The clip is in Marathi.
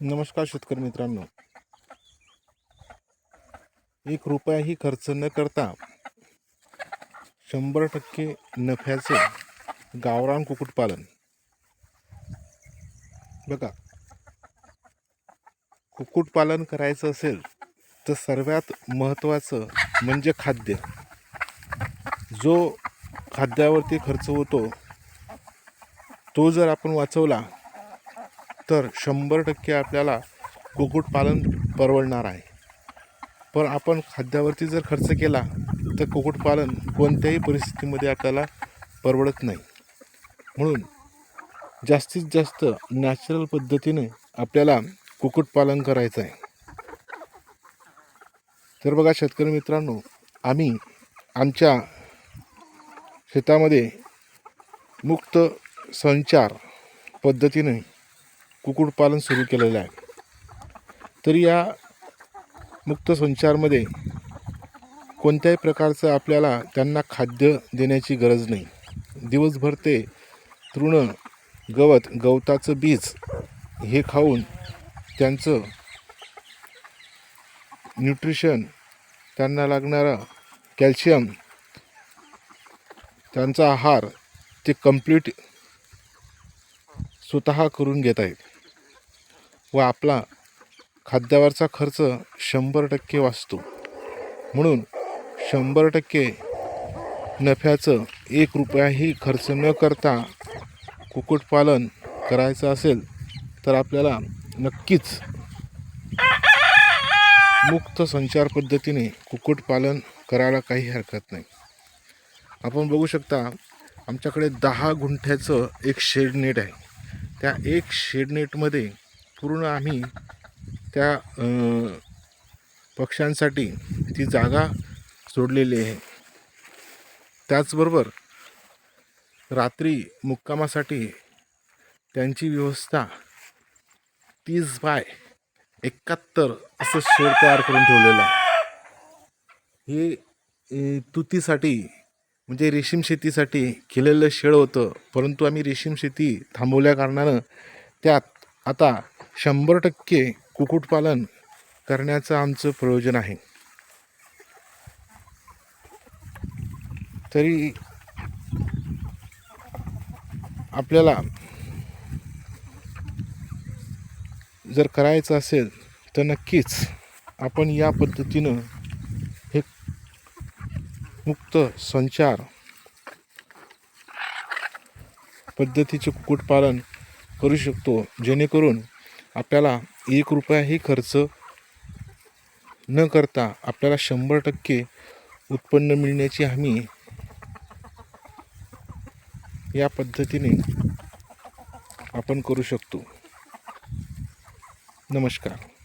नमस्कार शेतकरी मित्रांनो. एक रुपयाही खर्च न करता शंभर टक्के नफ्याचे गावरान कुक्कुटपालन. बघा. कुक्कुटपालन करायचं असेल तर सर्वात महत्त्वाचं म्हणजे खाद्य. जो खाद्यावरती खर्च होतो तो जर आपण वाचवला तर शंभर टक्के आपल्याला कुक्कुटपालन परवडणार आहे. पण आपण खाद्यावरती जर खर्च केला तर कुक्कुटपालन कोणत्याही परिस्थितीमध्ये आपल्याला परवडत नाही. म्हणून जास्तीत जास्त नॅचरल पद्धतीने आपल्याला कुक्कुटपालन करायचं आहे. तर बघा शेतकरी मित्रांनो आम्ही आमच्या शेतामध्ये मुक्त संचार पद्धतीने कुक्कुटपालन सुरू केलेलं आहे. तर या मुक्त संचारमध्ये कोणत्याही प्रकारचं आपल्याला त्यांना खाद्य देण्याची गरज नाही. दिवसभर ते तृण गवत गवताचं बीज हे खाऊन त्यांचं न्यूट्रिशन त्यांना लागणारं कॅल्शियम त्यांचा आहार ते कंप्लीट स्वतः करून घेत आहेत. व आपला खाद्यावरचा खर्च शंभर टक्के वाचतो. म्हणून शंभर टक्के नफ्याचं एक रुपयाही खर्च न करता कुक्कुटपालन करायचं असेल तर आपल्याला नक्कीच मुक्त संचार पद्धतीने कुक्कुटपालन करायला काही हरकत नाही. आपण बघू शकता आमच्याकडे दहा गुंठ्याचं एक शेड नेट आहे. त्या एक शेड नेटमध्ये पूर्ण आम्ही त्या पक्ष्यांसाठी ती जागा सोडलेली आहे. त्याचबरोबर रात्री मुक्कामासाठी त्यांची व्यवस्था तीस बाय एकाहत्तर असं शेड तयार करून ठेवलेलं आहे. हे तुतीसाठी म्हणजे रेशीम शेतीसाठी केलेलं शेड होतं परंतु आम्ही रेशीम शेती थांबवल्या कारणानं त्यात आता शंभर टक्के कुक्कुटपालन करण्याचं आमचं प्रयोजन आहे. तरी आपल्याला जर करायचं असेल तर नक्कीच आपण या पद्धतीनं हे मुक्त संचार पद्धतीचे कुक्कुटपालन करू शकतो जेणेकरून आपल्याला एक रुपयाही खर्च न करता आपल्याला शंभर टक्के उत्पन्न मिळण्याची हमी या पद्धतीने आपण करू शकतो. नमस्कार.